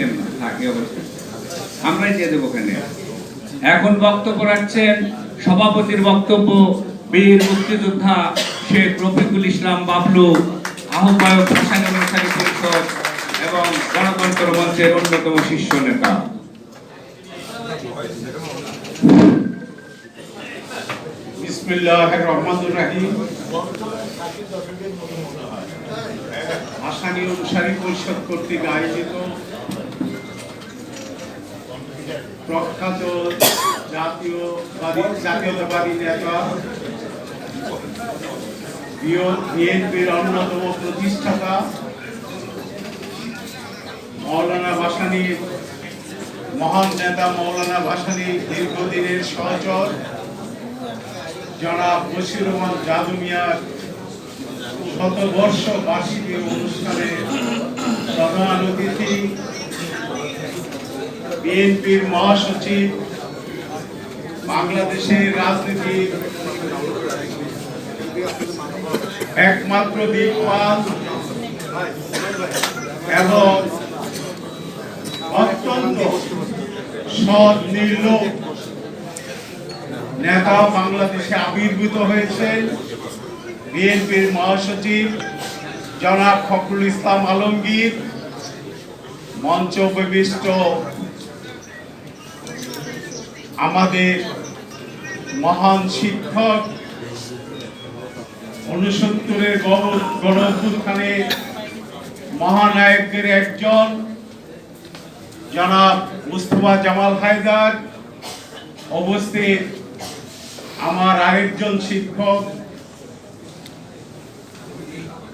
দেন না থাকে অবস্থা আমরাই দিয়ে দেবো ওখানে। এখন বক্তব্য রাখছেন সভাপতির বক্তব্য, বীর মুক্তিযোদ্ধা শেখ রফিকুল ইসলাম বাবলু, আহ্বায়ক ভাষানী অনুসারী পরিষদ এবং গণতন্ত্র মঞ্চের অন্যতম শীর্ষ নেতা। বিসমিল্লাহির অনুসারী পরিষদ কর্তৃক আয়োজিত প্রখ্যাত জাতীয়বাদী জাতীয়তাবাদী নেতা, বিএনপির অন্যতম প্রতিষ্ঠাতা, মৌলানা ভাসানীর মহান নেতা মৌলানা ভাসানীর দীর্ঘদিনের সহচর, জনাব বশির রহমান জাদু মিয়ার শতবর্ষ বার্ষিকী অনুষ্ঠানে প্রধান অতিথি বিএনপির মহাসচিব, বাংলাদেশের রাজনীতির একমাত্র দিকপাল এবং অত্যন্ত সৎ নির্লোক নেতা বাংলাদেশে আবির্ভূত হয়েছেন বিএনপির মহাসচিব জনাব ফখরুল ইসলাম আলমগীর, মঞ্চ উপবিষ্ট আমাদের মহান শিক্ষক উনসত্তরের গণ গণ মহানায়কদের একজন জনাব মুস্তফা জামাল হায়দার উপস্থিত আমার আরেকজন শিক্ষক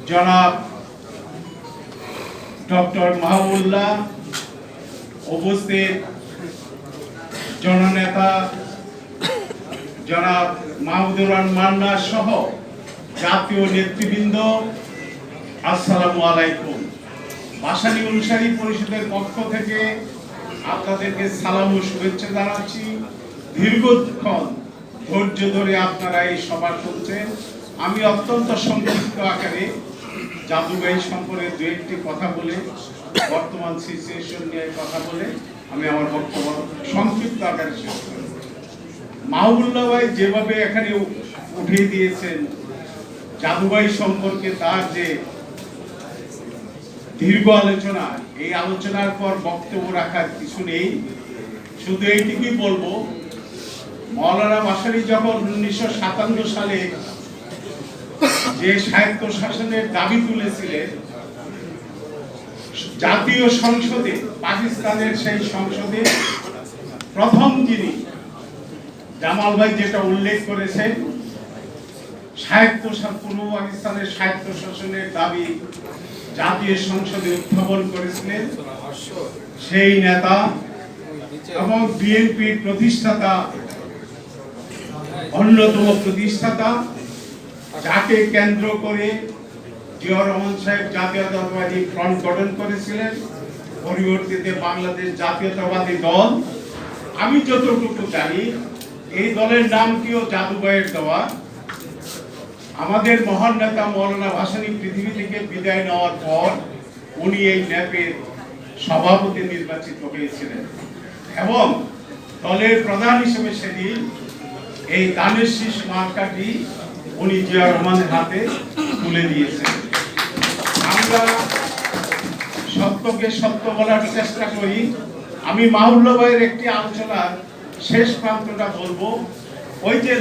জনাব ডক্টর মাহবুল্লাহ উপস্থিত জননেতা জনাব মাহমুদুর মান্না সহ জাতীয় নেতৃবৃন্দ, আসসালামু আলাইকুম। ভাসানী অনুসারী পরিষদের পক্ষ থেকে আপনাদেরকে সালাম ও শুভেচ্ছা জানাচ্ছি। দীর্ঘক্ষণ ধৈর্য ধরে আপনারা এই সভা শুনছেন আমি অত্যন্ত সংক্ষিপ্ত আকারে জাদুগাই সম্পর্কে দু একটি কথা বলে, বর্তমান সিচুয়েশন নিয়ে কথা বলে আমি আমার বক্তব্য সংক্ষিপ্ত আকারে শেষ করব। মাহবুল্লাহ ভাই যেভাবে এখানে উ- উঠিয়ে দিয়েছেন, জাদুবাই সম্পর্কে তার যে দীর্ঘ আলোচনা, এই আলোচনার পর বক্তব্য রাখার কিছু নেই। শুধু এইটুকুই বলব, মৌলানা বাসারি যখন উনিশশো সাতান্ন সালে যে সাহিত্য শাসনের দাবি তুলেছিলেন জাতীয় সংসদে, পাকিস্তানের সেই সংসদে প্রথম যিনি জামাল ভাই যেটা উল্লেখ করেছেন সাহিত্য পূর্ব পাকিস্তানের সাহিত্য শাসনের দাবি জাতীয় সংসদে উত্থাপন করেছিলেন। সেই নেতা এবং বিএনপির প্রতিষ্ঠাতা, অন্যতম প্রতিষ্ঠাতা, যাকে কেন্দ্র করে জিয়াউর রহমান সাহেব জাতীয়তাবাদী ফ্রন্ট গঠন করেছিলেন। পরিবর্তিতে বাংলাদেশ জাতীয়তাবাদী দল। আমি যতটুকু জানি, এই দলের জাদুবাইয়ের দেওয়া। আমাদের মহান নেতা মৌলানা ভাসানী পৃথিবী থেকে বিদায় নেওয়ার পর উনি এই ন্যাপের সভাপতি নির্বাচিত হয়েছিলেন। এবং দলের প্রধান হিসেবে সেদিন এই দানের শীষ মার্কাটি উনি জিয়া রহমানের হাতে তুলে দিয়েছেন আমরা সত্যকে সত্য বলার চেষ্টা করি। আমি মাহুল্য ভাইয়ের একটি আলোচনার শেষ প্রান্তটা ওই যে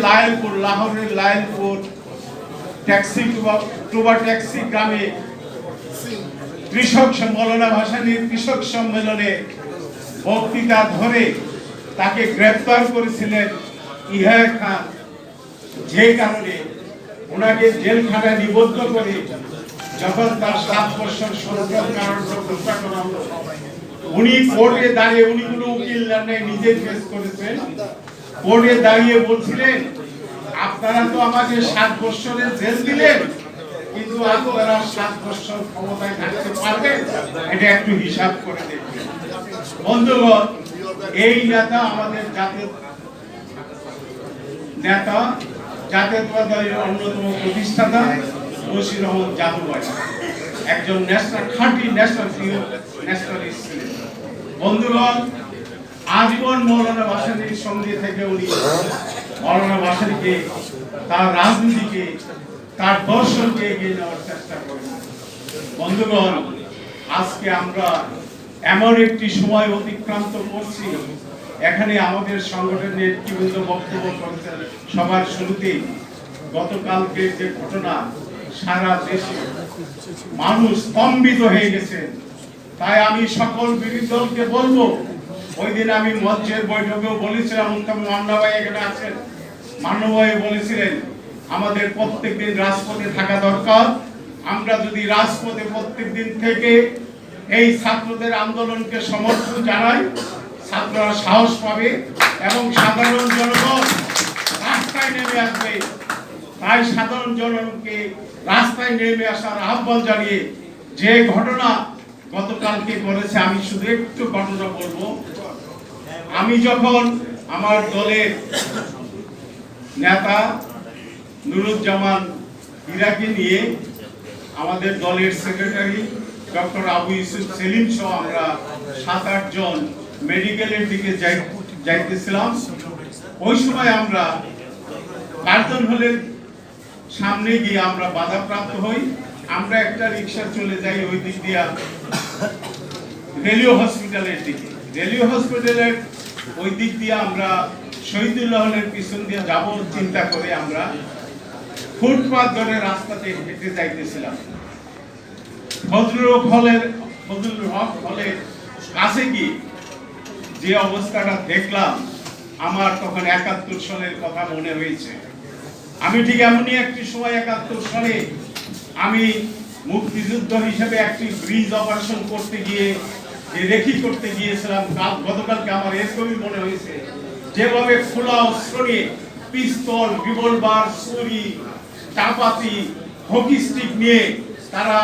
লাহোরের ট্যাক্সি টুবা- ট্যাক্সি গ্রামে কৃষক সম্মেলনা, ভাসানীর কৃষক সম্মেলনে বক্তৃতা ধরে তাকে গ্রেপ্তার করেছিলেন ইহার খান। যে কারণে ওনাকে জেলখানায় নিবদ্ধ করে যখন তার সাত বছর সন্তান কারণ ঘোষণা করা হলো, উনি কোর্টে দাঁড়িয়ে উনি কোনো উকিল নেই নিজে ফেস করেছেন। কোর্টে দাঁড়িয়ে বলছিলেন, আপনারা তো আমাকে সাত বছরের জেল দিলেন, কিন্তু আপনারা সাত বছর ক্ষমতায় থাকতে পারবেন এটা একটু হিসাব করে দেখবেন। বন্ধুগণ, এই নেতা আমাদের জাতীয় নেতা, জাতীয়তাবাদী অন্যতম প্রতিষ্ঠাতা। বশির রহমান জাদুবাই একজন ন্যাশনাল খাঁটি ন্যাশনাল ন্যাশনালিস্ট ছিলেন বন্ধুগণ আজীবন মৌলানা ভাসানীর সঙ্গে থেকে উনি মৌলানা ভাসানীকে, তার রাজনীতিকে, তার দর্শনকে এগিয়ে নেওয়ার চেষ্টা করেন। বন্ধুগণ, আজকে আমরা এমন একটি সময় অতিক্রান্ত করছি, এখানে আমাদের সংগঠনের নেতৃবৃন্দ বক্তব্য করেছেন সবার শুরুতেই। গতকালকে যে ঘটনা সারা দেশে মানুষ স্তম্ভিত হয়ে গেছে। তাই আমি সকল বিরোধী দলকে বলব, ওই দিন আমি মঞ্চের বৈঠকেও বলেছিলাম মান্না ভাই এখানে আছেন। মান্না ভাই বলেছিলেন, আমাদের প্রত্যেকদিন রাজপথে থাকা দরকার। আমরা যদি রাজপথে প্রত্যেক দিন থেকে এই ছাত্রদের আন্দোলনকে সমর্থন জানাই, ছাত্ররা সাহস পাবে এবং সাধারণ জনগণ রাস্তায় নেমে আসবে। তাই সাধারণ জনগণকে রাস্তায় নেমে আসার আহ্বান জানিয়ে যে ঘটনা গতকালকে করেছে আমি শুধু একটু ঘটনা বলব। আমি যখন আমার দলের নেতা নুরুজ্জামান ইরাকে নিয়ে আমাদের দলের সেক্রেটারি ডক্টর আবু ইউসুফ সেলিম সহ আমরা সাত আট জন মেডিকেলের দিকে যাই যাইতেছিলাম। ওই সময় আমরা কার্জন হলের সামনে গিয়ে আমরা বাধাপ্রাপ্ত হই। আমরা একটা রিক্সা চলে যাই ওই দিক দিয়া রেলিও হসপিটালের দিকে। রেলিও হসপিটালের ওই দিক দিয়ে আমরা শহীদুল্লাহ হলের পিছন দিয়ে যাব চিন্তা করে আমরা ফুটপাত ধরে রাস্তাতে হেঁটে যাইতেছিলাম। ফজলুল হলের ফজলুল হক হলের কাছে গিয়ে যে অবস্থাটা দেখলাম, আমার তখন একাত্তর সালের কথা মনে হয়েছে আমি ঠিক এমনই একটি সময় একাত্তর সালে আমি মুক্তিযুদ্ধ হিসেবে একটি ব্রিজ অপারেশন করতে গিয়ে রেখি করতে গিয়েছিলাম গতকালকে আমার এরকমই মনে হয়েছে। যেভাবে খোলা অস্ত্র নিয়ে পিস্তল রিভলভার ছুরি, চাপাতি হকি স্টিক নিয়ে তারা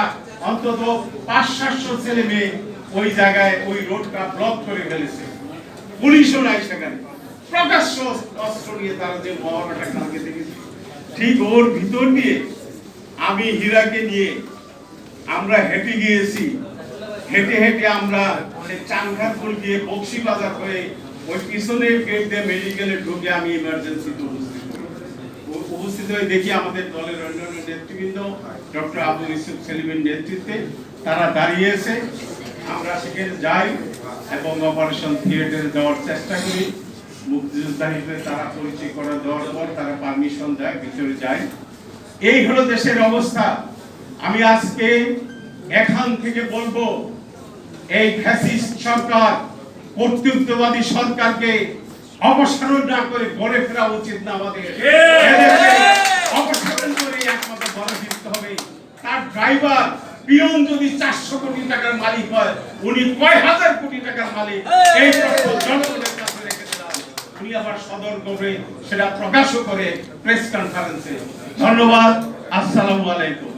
অন্তত পাঁচ, সাতশো ছেলে মেয়ে ওই জায়গায়, ওই রোডটা ব্লক করে ফেলেছে। পুলিশও নাই সেখানে। প্রকাশ্য অস্ত্র নিয়ে তারা যে মহড়াটা কালকে দেখেছি ঠিক ওর ভিতর দিয়ে আমি হীরাকে নিয়ে আমরা হেঁটে গিয়েছি। হেঁটে হেঁটে আমরা চাংখারপুল দিয়ে বক্সি বাজার হয়ে ওই পিছনের গেট দিয়ে মেডিকেলে ঢুকে আমি ইমার্জেন্সিতে উপস্থিত। উপস্থিত হয়ে দেখি আমাদের দলের অন্যান্য নেতৃবৃন্দ ডক্টর আবু ইউসুফ সেলিমের নেতৃত্বে তারা দাঁড়িয়েছে আমরা সেখানে যাই এবং অপারেশন থিয়েটারে যাওয়ার চেষ্টা করি। মুক্তিযোদ্ধা হিসেবে তারা পরিচয় করে দেওয়ার পর তারা পারমিশন দেয় ভিতরে যায়। এই হলো দেশের অবস্থা। আমি আজকে এখান থেকে বলব এই ফ্যাসিস্ট সরকার কর্তৃত্ববাদী সরকারকে অপসারণ না করে গড়ে ফেরা উচিত না আমাদের। অপসারণ করে একমাত্র গড়ে ফিরতে হবে। তার ড্রাইভার পিয়ন যদি চারশো কোটি টাকার মালিক হয় উনি কয় হাজার কোটি টাকার মালিক? এই প্রশ্ন জনগণের উনি আবার সদর করে সেটা প্রকাশও করে প্রেস কনফারেন্সে ধন্যবাদ আসসালামু আলাইকুম।